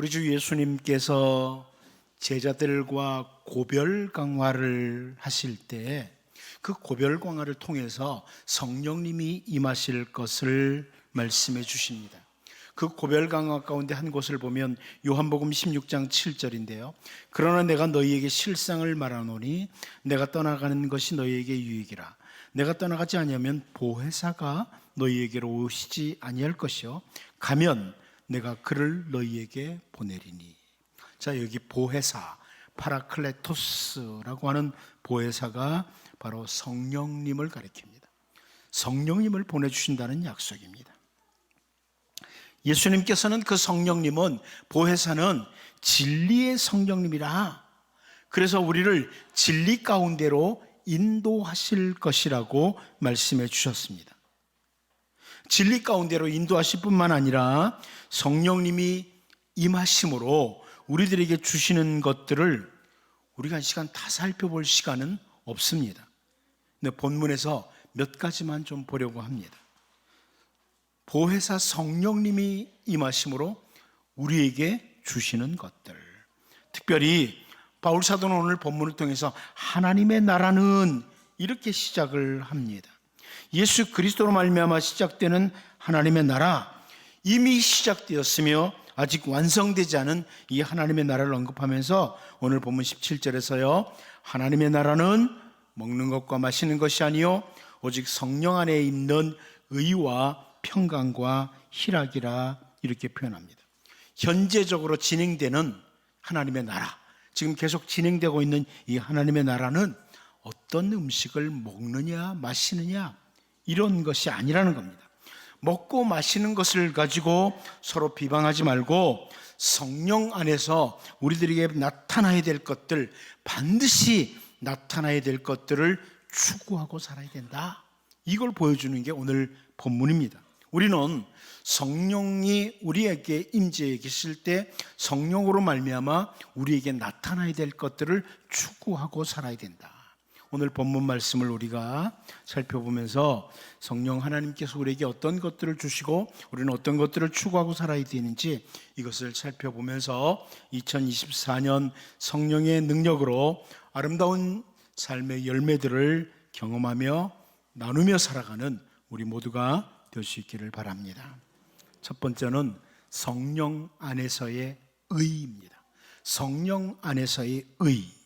우리 주 예수님께서 제자들과 고별 강화를 하실 때 그 고별 강화를 통해서 성령님이 임하실 것을 말씀해 주십니다. 그 고별 강화 가운데 한 곳을 보면 요한복음 16장 7절인데요. 그러나 내가 너희에게 실상을 말하노니 내가 떠나가는 것이 너희에게 유익이라. 내가 떠나가지 아니하면 보혜사가 너희에게로 오시지 아니할 것이요 가면 내가 그를 너희에게 보내리니. 자, 여기 보혜사 파라클레토스라고 하는 보혜사가 바로 성령님을 가리킵니다. 성령님을 보내주신다는 약속입니다. 예수님께서는 그 성령님은 보혜사는 진리의 성령님이라 그래서 우리를 진리 가운데로 인도하실 것이라고 말씀해 주셨습니다. 진리 가운데로 인도하실 뿐만 아니라 성령님이 임하심으로 우리들에게 주시는 것들을 우리가 이 시간 다 살펴볼 시간은 없습니다. 근데 본문에서 몇 가지만 좀 보려고 합니다. 보혜사 성령님이 임하심으로 우리에게 주시는 것들. 특별히 바울 사도는 오늘 본문을 통해서 하나님의 나라는 이렇게 시작을 합니다. 예수 그리스도로 말미암아 시작되는 하나님의 나라 이미 시작되었으며 아직 완성되지 않은 이 하나님의 나라를 언급하면서 오늘 본문 17절에서요. 하나님의 나라는 먹는 것과 마시는 것이 아니요 오직 성령 안에 있는 의와 평강과 희락이라 이렇게 표현합니다. 현재적으로 진행되는 하나님의 나라, 지금 계속 진행되고 있는 이 하나님의 나라는 어떤 음식을 먹느냐, 마시느냐, 이런 것이 아니라는 겁니다. 먹고 마시는 것을 가지고 서로 비방하지 말고 성령 안에서 우리들에게 나타나야 될 것들, 반드시 나타나야 될 것들을 추구하고 살아야 된다. 이걸 보여주는 게 오늘 본문입니다. 우리는 성령이 우리에게 임재해 계실 때 성령으로 말미암아 우리에게 나타나야 될 것들을 추구하고 살아야 된다. 오늘 본문 말씀을 우리가 살펴보면서 성령 하나님께서 우리에게 어떤 것들을 주시고 우리는 어떤 것들을 추구하고 살아야 되는지 이것을 살펴보면서 2024년 성령의 능력으로 아름다운 삶의 열매들을 경험하며 나누며 살아가는 우리 모두가 될 수 있기를 바랍니다. 첫 번째는 성령 안에서의 의입니다. 성령 안에서의 의.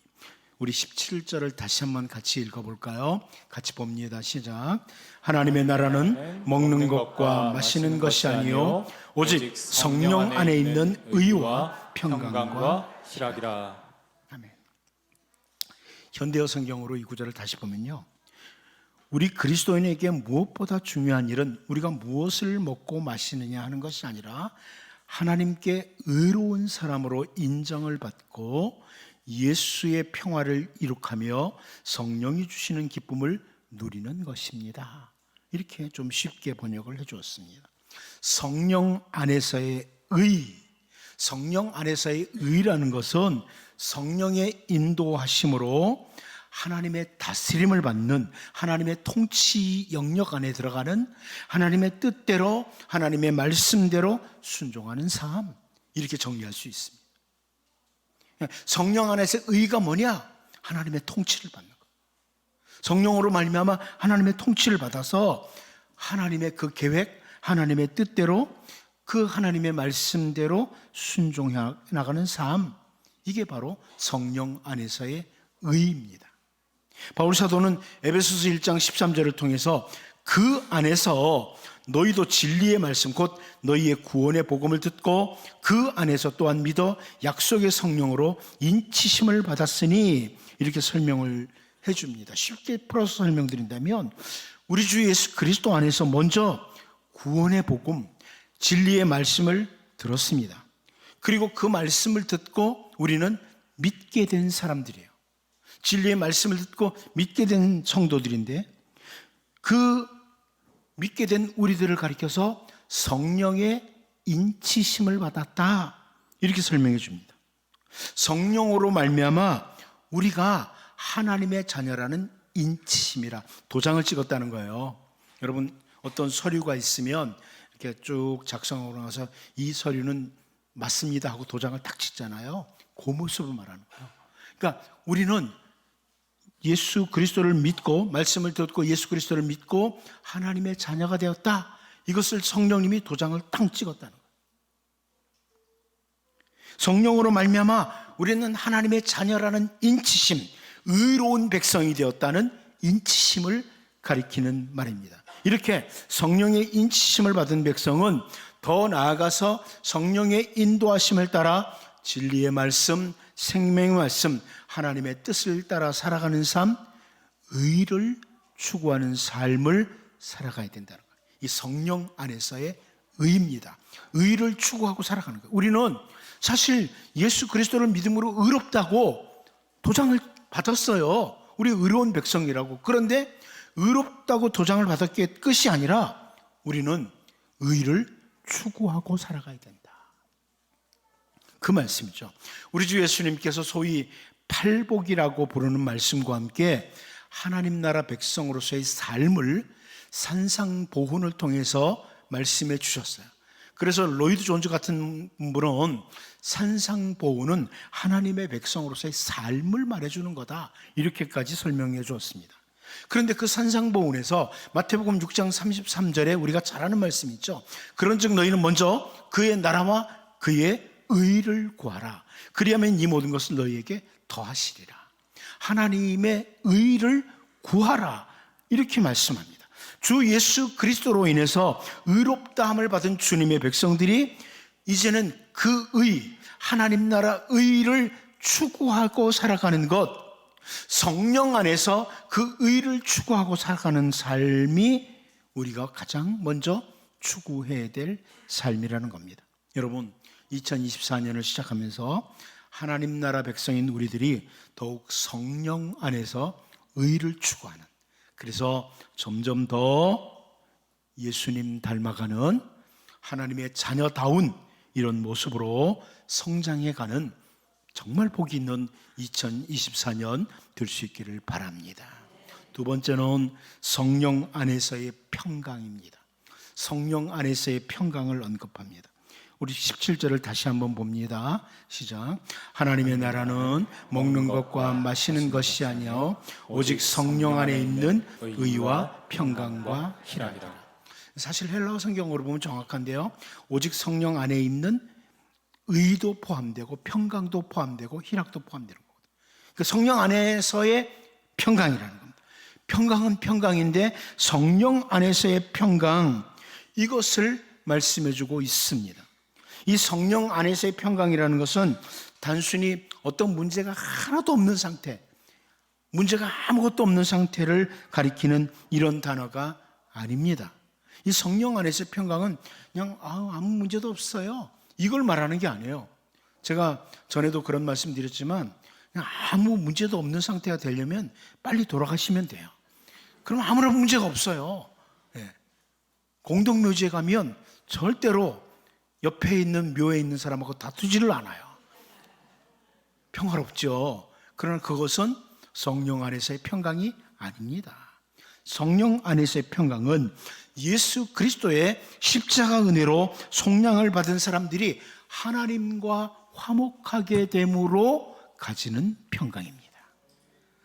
우리 17절을 다시 한번 같이 읽어볼까요? 같이 봅니다. 시작. 하나님의 나라는 먹는 것과 마시는 것이 아니요 오직 성령 안에 있는 의와 평강과 희락이라. 아멘. 현대어 성경으로 이 구절을 다시 보면요. 우리 그리스도인에게 무엇보다 중요한 일은 우리가 무엇을 먹고 마시느냐 하는 것이 아니라 하나님께 의로운 사람으로 인정을 받고 예수의 평화를 이룩하며 성령이 주시는 기쁨을 누리는 것입니다. 이렇게 좀 쉽게 번역을 해 주었습니다. 성령 안에서의 의, 성령 안에서의 의라는 것은 성령의 인도하심으로 하나님의 다스림을 받는 하나님의 통치 영역 안에 들어가는 하나님의 뜻대로 하나님의 말씀대로 순종하는 삶 이렇게 정리할 수 있습니다. 성령 안에서 의가 뭐냐? 하나님의 통치를 받는 것. 성령으로 말미암아 하나님의 통치를 받아서 하나님의 그 계획, 하나님의 뜻대로 그 하나님의 말씀대로 순종해 나가는 삶. 이게 바로 성령 안에서의 의입니다. 바울 사도는 에베소서 1장 13절을 통해서 그 안에서 너희도 진리의 말씀 곧 너희의 구원의 복음을 듣고 그 안에서 또한 믿어 약속의 성령으로 인치심을 받았으니 이렇게 설명을 해 줍니다. 쉽게 풀어서 설명드린다면 우리 주 예수 그리스도 안에서 먼저 구원의 복음, 진리의 말씀을 들었습니다. 그리고 그 말씀을 듣고 우리는 믿게 된 사람들이에요. 진리의 말씀을 듣고 믿게 된 성도들인데 그 믿게 된 우리들을 가리켜서 성령의 인치심을 받았다. 이렇게 설명해 줍니다. 성령으로 말미암아 우리가 하나님의 자녀라는 인치심이라 도장을 찍었다는 거예요. 여러분 어떤 서류가 있으면 이렇게 쭉 작성하고 나서 이 서류는 맞습니다 하고 도장을 딱 찍잖아요. 그 모습을 말하는 거예요. 그러니까 우리는 예수 그리스도를 믿고 말씀을 듣고 예수 그리스도를 믿고 하나님의 자녀가 되었다. 이것을 성령님이 도장을 딱 찍었다는. 성령으로 말미암아 우리는 하나님의 자녀라는 인치심, 의로운 백성이 되었다는 인치심을 가리키는 말입니다. 이렇게 성령의 인치심을 받은 백성은 더 나아가서 성령의 인도하심을 따라 진리의 말씀, 생명의 말씀, 하나님의 뜻을 따라 살아가는 삶, 의를 추구하는 삶을 살아가야 된다는 거예요. 이 성령 안에서의 의입니다. 의를 추구하고 살아가는 거예요. 우리는 사실 예수 그리스도를 믿음으로 의롭다고 도장을 받았어요. 우리 의로운 백성이라고. 그런데 의롭다고 도장을 받았기에 끝이 아니라 우리는 의를 추구하고 살아가야 된다. 그 말씀이죠. 우리 주 예수님께서 소위 팔복이라고 부르는 말씀과 함께 하나님 나라 백성으로서의 삶을 산상보훈을 통해서 말씀해 주셨어요. 그래서 로이드 존즈 같은 분은 산상보훈은 하나님의 백성으로서의 삶을 말해주는 거다. 이렇게까지 설명해 주었습니다. 그런데 그 산상보훈에서 마태복음 6장 33절에 우리가 잘 아는 말씀이 있죠. 그런즉 너희는 먼저 그의 나라와 그의 의를 구하라. 그리하면 이 모든 것을 너희에게 더하시리라. 하나님의 의를 구하라. 이렇게 말씀합니다. 주 예수 그리스도로 인해서 의롭다함을 받은 주님의 백성들이 이제는 그 의, 하나님 나라 의를 추구하고 살아가는 것, 성령 안에서 그 의를 추구하고 살아가는 삶이 우리가 가장 먼저 추구해야 될 삶이라는 겁니다. 여러분, 2024년을 시작하면서 하나님 나라 백성인 우리들이 더욱 성령 안에서 의를 추구하는 그래서 점점 더 예수님 닮아가는 하나님의 자녀다운 이런 모습으로 성장해 가는 정말 복이 있는 2024년 될 수 있기를 바랍니다. 두 번째는 성령 안에서의 평강입니다. 성령 안에서의 평강을 언급합니다. 우리 17절을 다시 한번 봅니다. 시작. 하나님의 나라는 먹는 것과 마시는 것이 아니요 오직 성령 안에 있는 의와 평강과 희락이라. 사실 헬라어 성경으로 보면 정확한데요. 오직 성령 안에 있는 의도 포함되고 평강도 포함되고 희락도 포함되는 거거든요. 그 성령 안에서의 평강이라는 겁니다. 평강은 평강인데 성령 안에서의 평강 이것을 말씀해 주고 있습니다. 이 성령 안에서의 평강이라는 것은 단순히 어떤 문제가 하나도 없는 상태, 문제가 아무것도 없는 상태를 가리키는 이런 단어가 아닙니다. 이 성령 안에서의 평강은 그냥 아, 아무 문제도 없어요. 이걸 말하는 게 아니에요. 제가 전에도 그런 말씀 드렸지만 그냥 아무 문제도 없는 상태가 되려면 빨리 돌아가시면 돼요. 그럼 아무런 문제가 없어요. 네. 공동묘지에 가면 절대로 옆에 있는 묘에 있는 사람하고 다투지를 않아요. 평화롭죠. 그러나 그것은 성령 안에서의 평강이 아닙니다. 성령 안에서의 평강은 예수 그리스도의 십자가 은혜로 속량을 받은 사람들이 하나님과 화목하게 됨으로 가지는 평강입니다.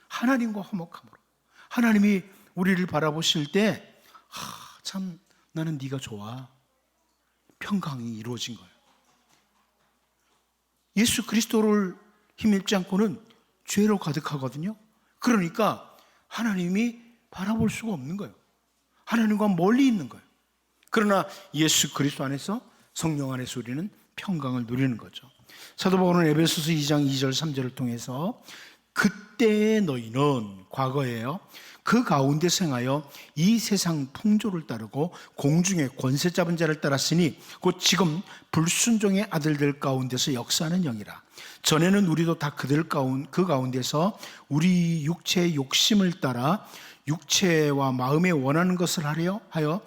하나님과 화목함으로. 하나님이 우리를 바라보실 때, 하, 참, 나는 네가 좋아. 평강이 이루어진 거예요. 예수 그리스도를 힘입지 않고는 죄로 가득하거든요. 그러니까 하나님이 바라볼 수가 없는 거예요. 하나님과 멀리 있는 거예요. 그러나 예수 그리스도 안에서 성령 안에서 우리는 평강을 누리는 거죠. 사도 바울은 에베소서 2장 2절 3절을 통해서 그때의 너희는 과거에요. 그 가운데 생하여 이 세상 풍조를 따르고 공중의 권세 잡은 자를 따랐으니 곧 지금 불순종의 아들들 가운데서 역사하는 영이라. 전에는 우리도 다 그들 가운 그 가운데서 우리 육체의 욕심을 따라 육체와 마음에 원하는 것을 하려 하여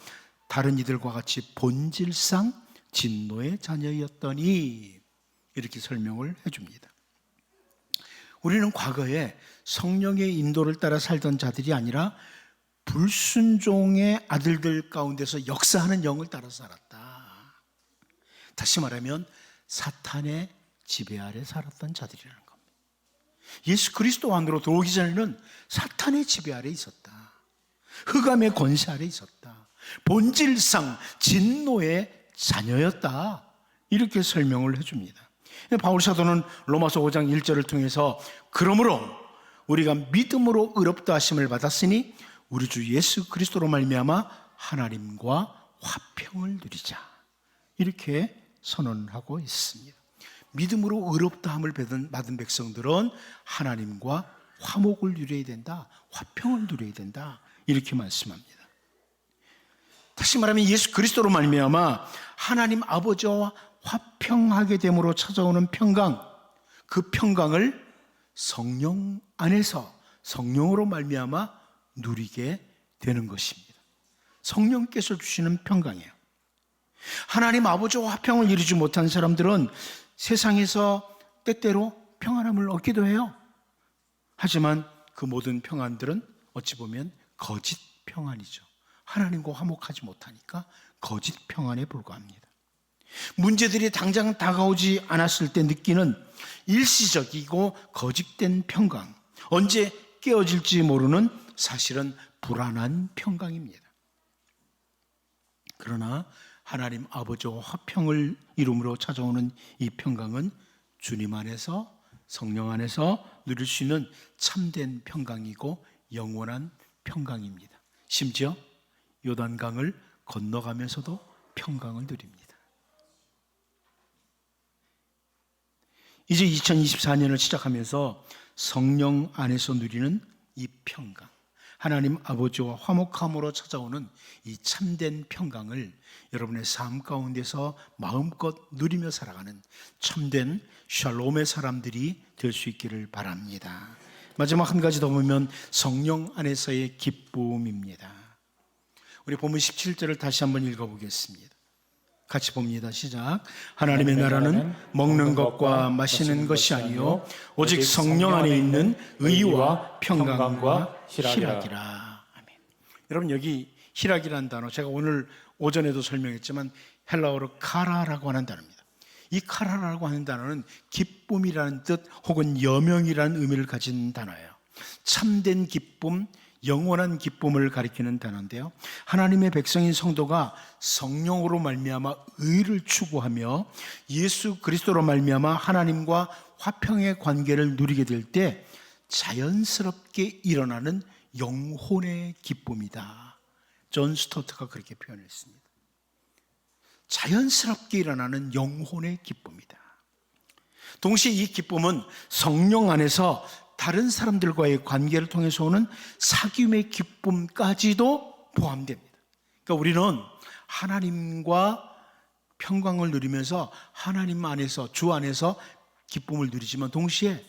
다른 이들과 같이 본질상 진노의 자녀였더니 이렇게 설명을 해줍니다. 우리는 과거에 성령의 인도를 따라 살던 자들이 아니라 불순종의 아들들 가운데서 역사하는 영을 따라 살았다. 다시 말하면 사탄의 지배 아래 살았던 자들이라는 겁니다. 예수 그리스도 안으로 들어오기 전에는 사탄의 지배 아래 있었다. 흑암의 권세 아래 있었다. 본질상 진노의 자녀였다. 이렇게 설명을 해줍니다. 바울 사도는 로마서 5장 1절을 통해서 그러므로 우리가 믿음으로 의롭다 하심을 받았으니 우리 주 예수 그리스도로 말미암아 하나님과 화평을 누리자. 이렇게 선언하고 있습니다. 믿음으로 의롭다함을 받은, 백성들은 하나님과 화목을 누려야 된다. 화평을 누려야 된다. 이렇게 말씀합니다. 다시 말하면 예수 그리스도로 말미암아 하나님 아버지와 화평하게 됨으로 찾아오는 평강, 그 평강을 성령 안에서 성령으로 말미암아 누리게 되는 것입니다. 성령께서 주시는 평강이에요. 하나님 아버지와 화평을 이루지 못한 사람들은 세상에서 때때로 평안함을 얻기도 해요. 하지만 그 모든 평안들은 어찌 보면 거짓 평안이죠. 하나님과 화목하지 못하니까 거짓 평안에 불과합니다. 문제들이 당장 다가오지 않았을 때 느끼는 일시적이고 거짓된 평강, 언제 깨어질지 모르는 사실은 불안한 평강입니다. 그러나 하나님 아버지와 화평을 이름으로 찾아오는 이 평강은 주님 안에서 성령 안에서 누릴 수 있는 참된 평강이고 영원한 평강입니다. 심지어 요단강을 건너가면서도 평강을 누립니다. 이제 2024년을 시작하면서 성령 안에서 누리는 이 평강, 하나님 아버지와 화목함으로 찾아오는 이 참된 평강을 여러분의 삶 가운데서 마음껏 누리며 살아가는 참된 샬롬의 사람들이 될 수 있기를 바랍니다. 마지막 한 가지 더 보면 성령 안에서의 기쁨입니다. 우리 본문 17절을 다시 한번 읽어보겠습니다. 같이 봅니다. 시작. 하나님의 나라는 먹는 것과 마시는 것이 아니요 오직 성령 안에 있는 의와 평강과 희락이라. 아멘. 여러분 여기 희락이라는 단어 제가 오늘 오전에도 설명했지만 헬라어로 카라라고 하는 단어입니다. 이 카라라고 하는 단어는 기쁨이라는 뜻 혹은 여명이라는 의미를 가진 단어예요. 참된 기쁨, 영원한 기쁨을 가리키는 단어인데요. 하나님의 백성인 성도가 성령으로 말미암아 의를 추구하며 예수 그리스도로 말미암아 하나님과 화평의 관계를 누리게 될 때 자연스럽게 일어나는 영혼의 기쁨이다. 존 스토트가 그렇게 표현했습니다. 자연스럽게 일어나는 영혼의 기쁨이다. 동시에 이 기쁨은 성령 안에서 다른 사람들과의 관계를 통해서 오는 사귐의 기쁨까지도 포함됩니다. 그러니까 우리는 하나님과 평강을 누리면서 하나님 안에서 주 안에서 기쁨을 누리지만 동시에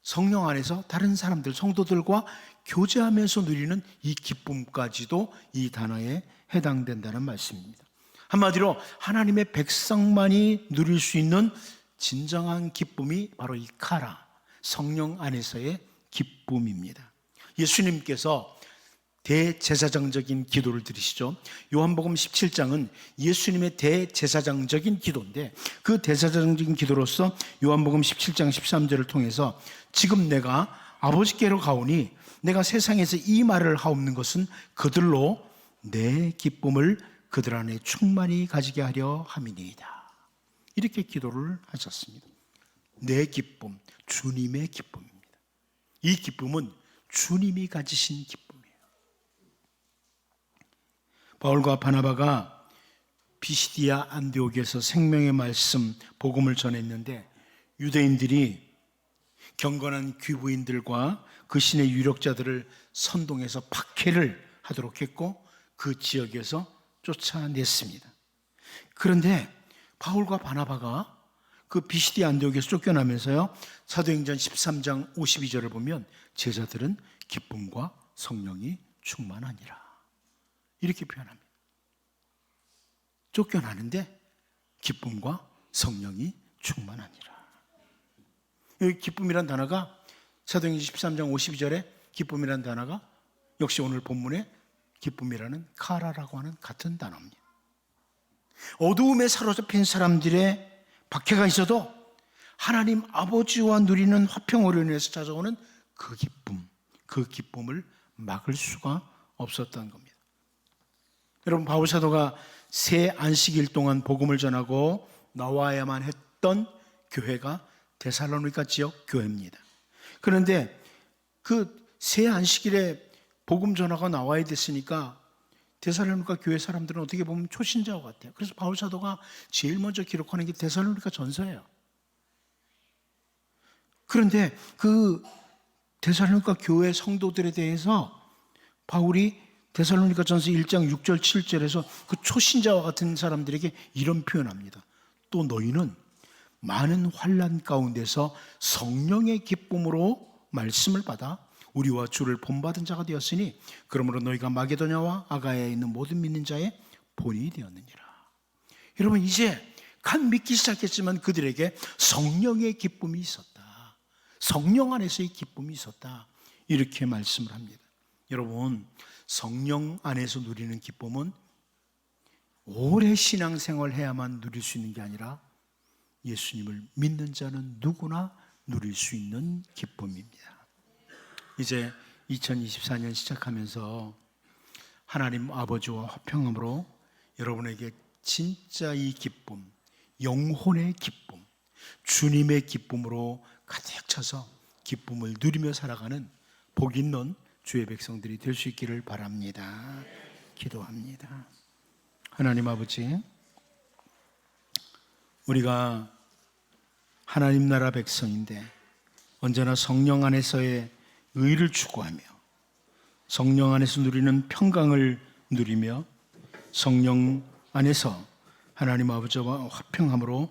성령 안에서 다른 사람들 성도들과 교제하면서 누리는 이 기쁨까지도 이 단어에 해당된다는 말씀입니다. 한마디로 하나님의 백성만이 누릴 수 있는 진정한 기쁨이 바로 이 카라 성령 안에서의 기쁨입니다. 예수님께서 대제사장적인 기도를 드리시죠. 요한복음 17장은 예수님의 대제사장적인 기도인데 그 대제사장적인 기도로서 요한복음 17장 13절을 통해서 지금 내가 아버지께로 가오니 내가 세상에서 이 말을 하옵는 것은 그들로 내 기쁨을 그들 안에 충만히 가지게 하려 함이니이다. 이렇게 기도를 하셨습니다. 내 기쁨, 주님의 기쁨입니다. 이 기쁨은 주님이 가지신 기쁨이에요. 바울과 바나바가 비시디아 안디옥에서 생명의 말씀 복음을 전했는데 유대인들이 경건한 귀부인들과 그 신의 유력자들을 선동해서 박해를 하도록 했고 그 지역에서 쫓아냈습니다. 그런데 바울과 바나바가 그 비시디 안디옥에서 쫓겨나면서요. 사도행전 13장 52절을 보면 제자들은 기쁨과 성령이 충만하니라. 이렇게 표현합니다. 쫓겨나는데 기쁨과 성령이 충만하니라. 여기 기쁨이란 단어가 사도행전 13장 52절에 기쁨이란 단어가 역시 오늘 본문에 기쁨이라는 카라라고 하는 같은 단어입니다. 어두움에 사로잡힌 사람들의 박해가 있어도 하나님 아버지와 누리는 화평으로 인해서 찾아오는 그 기쁨, 그 기쁨을 막을 수가 없었던 겁니다. 여러분 바울 사도가 새 안식일 동안 복음을 전하고 나와야만 했던 교회가 데살로니가 지역 교회입니다. 그런데 그새 안식일에 복음 전화가 나와야 됐으니까 데살로니가 교회 사람들은 어떻게 보면 초신자와 같아요. 그래서 바울 사도가 제일 먼저 기록하는 게 데살로니가 전서예요. 그런데 그 데살로니가 교회 성도들에 대해서 바울이 데살로니가 전서 1장 6절 7절에서 그 초신자와 같은 사람들에게 이런 표현합니다. 또 너희는 많은 환란 가운데서 성령의 기쁨으로 말씀을 받아 우리와 주를 본받은 자가 되었으니 그러므로 너희가 마게도냐와 아가야에 있는 모든 믿는 자의 본이 되었느니라. 여러분 이제 간 믿기 시작했지만 그들에게 성령의 기쁨이 있었다. 성령 안에서의 기쁨이 있었다. 이렇게 말씀을 합니다. 여러분 성령 안에서 누리는 기쁨은 오래 신앙생활 해야만 누릴 수 있는 게 아니라 예수님을 믿는 자는 누구나 누릴 수 있는 기쁨입니다. 이제 2024년 시작하면서 하나님 아버지와 화평함으로 여러분에게 진짜 이 기쁨, 영혼의 기쁨, 주님의 기쁨으로 가득 차서 기쁨을 누리며 살아가는 복 있는 주의 백성들이 될 수 있기를 바랍니다. 기도합니다. 하나님 아버지, 우리가 하나님 나라 백성인데 언제나 성령 안에서의 의를 추구하며 성령 안에서 누리는 평강을 누리며 성령 안에서 하나님 아버지와 화평함으로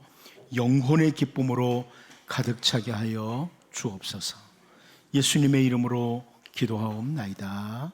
영혼의 기쁨으로 가득 차게 하여 주옵소서. 예수님의 이름으로 기도하옵나이다.